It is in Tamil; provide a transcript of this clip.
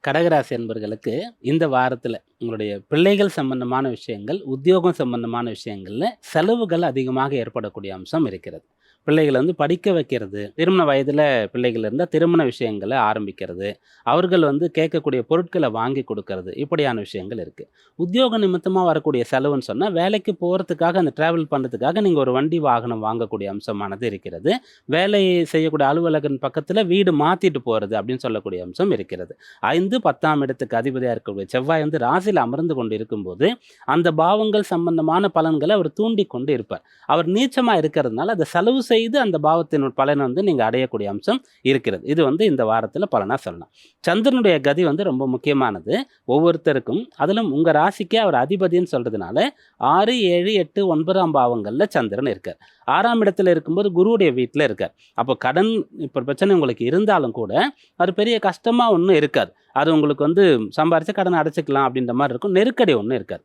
கடகராசி என்பர்களுக்கு இந்த வாரத்தில் உங்களுடைய பிள்ளைகள் சம்பந்தமான விஷயங்கள் உத்தியோகம் சம்பந்தமான விஷயங்களில் செலவுகள் அதிகமாக ஏற்படக்கூடிய அம்சம் இருக்கிறது. பிள்ளைகளை வந்து படிக்க வைக்கிறது திருமண வயதில் பிள்ளைகள் இருந்தால் திருமண விஷயங்களை ஆரம்பிக்கிறது அவர்கள் வந்து கேட்கக்கூடிய பொருட்களை வாங்கி கொடுக்கறது இப்படியான விஷயங்கள் இருக்குது உத்தியோக நிமித்தமாக வரக்கூடிய செலவுன்னு சொன்னால் வேலைக்கு போகிறதுக்காக அந்த ட்ராவல் பண்ணுறதுக்காக நீங்கள் ஒரு வண்டி வாகனம் வாங்கக்கூடிய அம்சமானது இருக்கிறது. வேலை செய்யக்கூடிய அலுவலகன் பக்கத்தில் வீடு மாற்றிட்டு போகிறது அப்படின்னு சொல்லக்கூடிய அம்சம் இருக்கிறது. ஐந்து பத்தாம் இடத்துக்கு அதிபதியாக இருக்கக்கூடிய செவ்வாய் வந்து ராசி ராசியில் அமர்ந்து கொண்டு இருக்கும்போது அந்த பாவங்கள் சம்பந்தமான பலன்களை அவர் தூண்டி கொண்டு இருப்பார். அவர் நீச்சமாக இருக்கிறதுனால அதை செலவு செய்து அந்த பாவத்தின் பலனை வந்து நீங்கள் அடையக்கூடிய அம்சம் இருக்கிறது. இது வந்து இந்த வாரத்தில் பலனாக சொல்லலாம். சந்திரனுடைய கதி வந்து ரொம்ப முக்கியமானது. ஒவ்வொருத்தருக்கும் அதிலும் உங்கள் ராசிக்கே அவர் அதிபதின்னு சொல்கிறதுனால ஆறு ஏழு எட்டு ஒன்பதாம் பாவங்களில் சந்திரன் இருக்கார். ஆறாம் இடத்துல இருக்கும்போது குருவுடைய வீட்டில் இருக்கார். அப்போ கடன் இப்போ பிரச்சனை உங்களுக்கு இருந்தாலும் கூட அது பெரிய கஷ்டமாக ஒன்றும் இருக்காது. அது உங்களுக்கு வந்து சம்பாரித்து கடனை அடைச்சிக்கலாம் அப்படின்ற மாதிரி இருக்கும். நெருக்கடி ஒன்றும் இருக்காது.